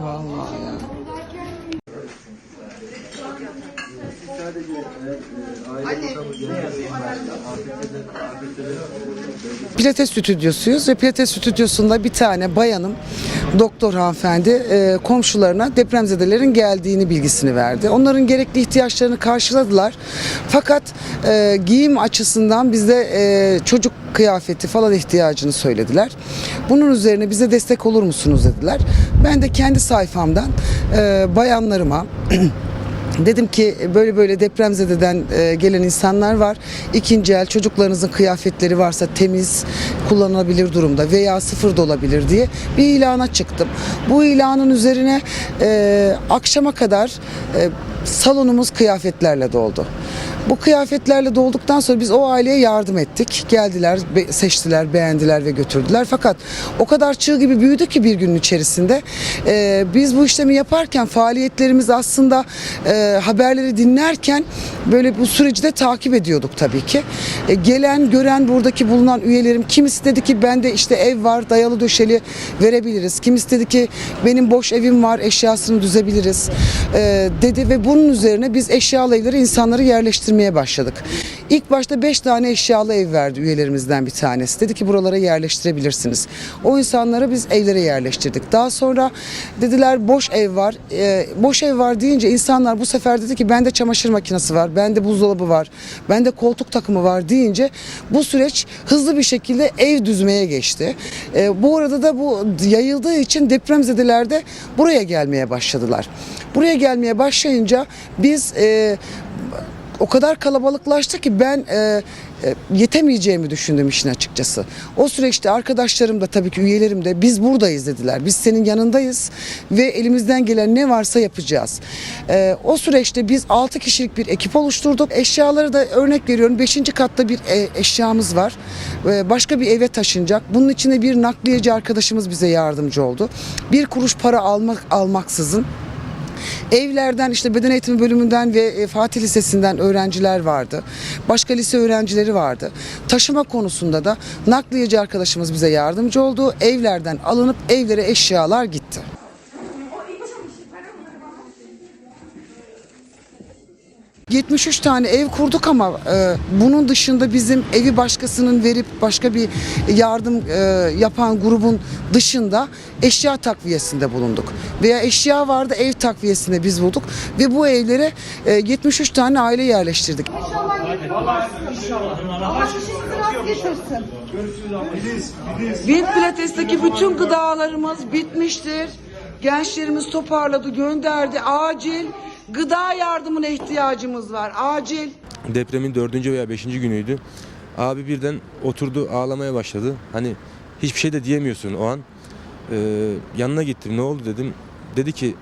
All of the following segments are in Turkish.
Vallahi ya. Pilates stüdyosuyuz ve Pilates stüdyosunda bir tane bayanım, doktor hanımefendi e, komşularına depremzedelerin geldiğini bilgisini verdi. Onların gerekli ihtiyaçlarını karşıladılar. Fakat e, giyim açısından bizde e, çocuk kıyafeti falan ihtiyacını söylediler. Bunun üzerine bize destek olur musunuz dediler. Ben de kendi sayfamdan e, bayanlarıma Dedim ki böyle böyle depremzededen e, gelen insanlar var. İkinci el çocuklarınızın kıyafetleri varsa temiz, kullanılabilir durumda veya sıfır da olabilir diye bir ilana çıktım. Bu ilanın üzerine e, akşama kadar e, salonumuz kıyafetlerle doldu. Bu kıyafetlerle dolduktan sonra biz o aileye yardım ettik. Geldiler, seçtiler, beğendiler ve götürdüler. Fakat o kadar çığ gibi büyüdü ki bir günün içerisinde. Ee, biz bu işlemi yaparken faaliyetlerimiz aslında e, haberleri dinlerken böyle bu süreci de takip ediyorduk tabii ki. E, gelen, gören buradaki bulunan üyelerim kimisi dedi ki bende işte ev var, dayalı döşeli verebiliriz. Kimisi dedi ki benim boş evim var, eşyasını düzebiliriz e, dedi ve bunun üzerine biz eşyalı evleri insanları yerleştirmeye başladık. İlk başta 5 tane eşyalı ev verdi üyelerimizden bir tanesi. Dedi ki buralara yerleştirebilirsiniz. O insanları biz evlere yerleştirdik. Daha sonra dediler boş ev var. E, boş ev var deyince insanlar bu sefer dedi ki bende çamaşır makinesi var, bende buzdolabı var, bende koltuk takımı var deyince bu süreç hızlı bir şekilde ev düzmeye geçti. E, bu arada da bu yayıldığı için depremzedeler de buraya gelmeye başladılar. Buraya gelmeye başlayınca biz e, o kadar kalabalıklaştı ki ben e, e, yetemeyeceğimi düşündüm işin açıkçası. O süreçte arkadaşlarım da tabii ki üyelerim de biz buradayız dediler. Biz senin yanındayız ve elimizden gelen ne varsa yapacağız. E, o süreçte biz 6 kişilik bir ekip oluşturduk. Eşyaları da örnek veriyorum 5. katta bir e, eşyamız var. E, başka bir eve taşınacak. Bunun içinde bir nakliyeci arkadaşımız bize yardımcı oldu. Bir kuruş para almak almaksızın Evlerden işte beden eğitimi bölümünden ve e, Fatih Lisesi'nden öğrenciler vardı. Başka lise öğrencileri vardı. Taşıma konusunda da nakliyeci arkadaşımız bize yardımcı oldu. Evlerden alınıp evlere eşyalar gitti. ...73 tane ev kurduk ama e, bunun dışında bizim evi başkasının verip başka bir yardım e, yapan grubun dışında eşya takviyesinde bulunduk. Veya eşya vardı ev takviyesinde biz bulduk ve bu evlere e, 73 tane aile yerleştirdik. Wind Pilates'teki bütün gıdalarımız bitmiştir. Gençlerimiz toparladı, gönderdi. Acil gıda yardımına ihtiyacımız var. Acil. Depremin dördüncü veya beşinci günüydü. Abi birden oturdu ağlamaya başladı. Hani hiçbir şey de diyemiyorsun o an. Ee, yanına gittim ne oldu dedim. Dedi ki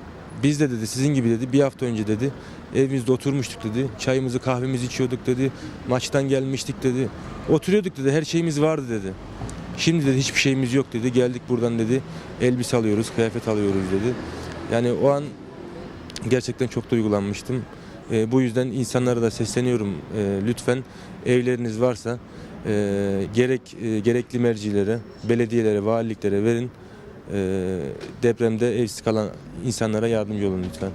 biz de dedi sizin gibi dedi bir hafta önce dedi evimizde oturmuştuk dedi. Çayımızı kahvemizi içiyorduk dedi. Maçtan gelmiştik dedi. Oturuyorduk dedi her şeyimiz vardı dedi. Şimdi dedi hiçbir şeyimiz yok dedi. Geldik buradan dedi elbise alıyoruz, kıyafet alıyoruz dedi. Yani o an gerçekten çok duygulanmıştım. E, bu yüzden insanlara da sesleniyorum. E, lütfen evleriniz varsa e, gerek e, gerekli mercilere, belediyelere, valiliklere verin. E, depremde evsiz kalan insanlara yardımcı olun lütfen.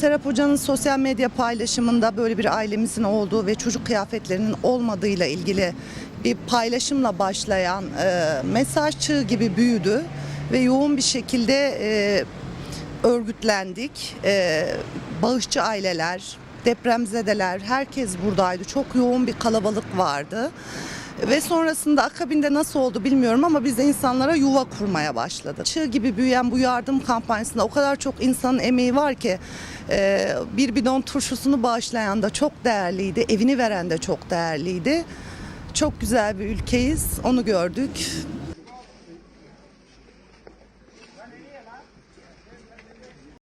Serap Hoca'nın sosyal medya paylaşımında böyle bir ailemizin olduğu ve çocuk kıyafetlerinin olmadığıyla ilgili bir paylaşımla başlayan e, mesaj çığ gibi büyüdü ve yoğun bir şekilde e, örgütlendik. E, bağışçı aileler, depremzedeler, herkes buradaydı. Çok yoğun bir kalabalık vardı. Ve sonrasında akabinde nasıl oldu bilmiyorum ama biz de insanlara yuva kurmaya başladık. Çığ gibi büyüyen bu yardım kampanyasında o kadar çok insanın emeği var ki e, bir bidon turşusunu bağışlayan da çok değerliydi, evini veren de çok değerliydi. Çok güzel bir ülkeyiz, onu gördük.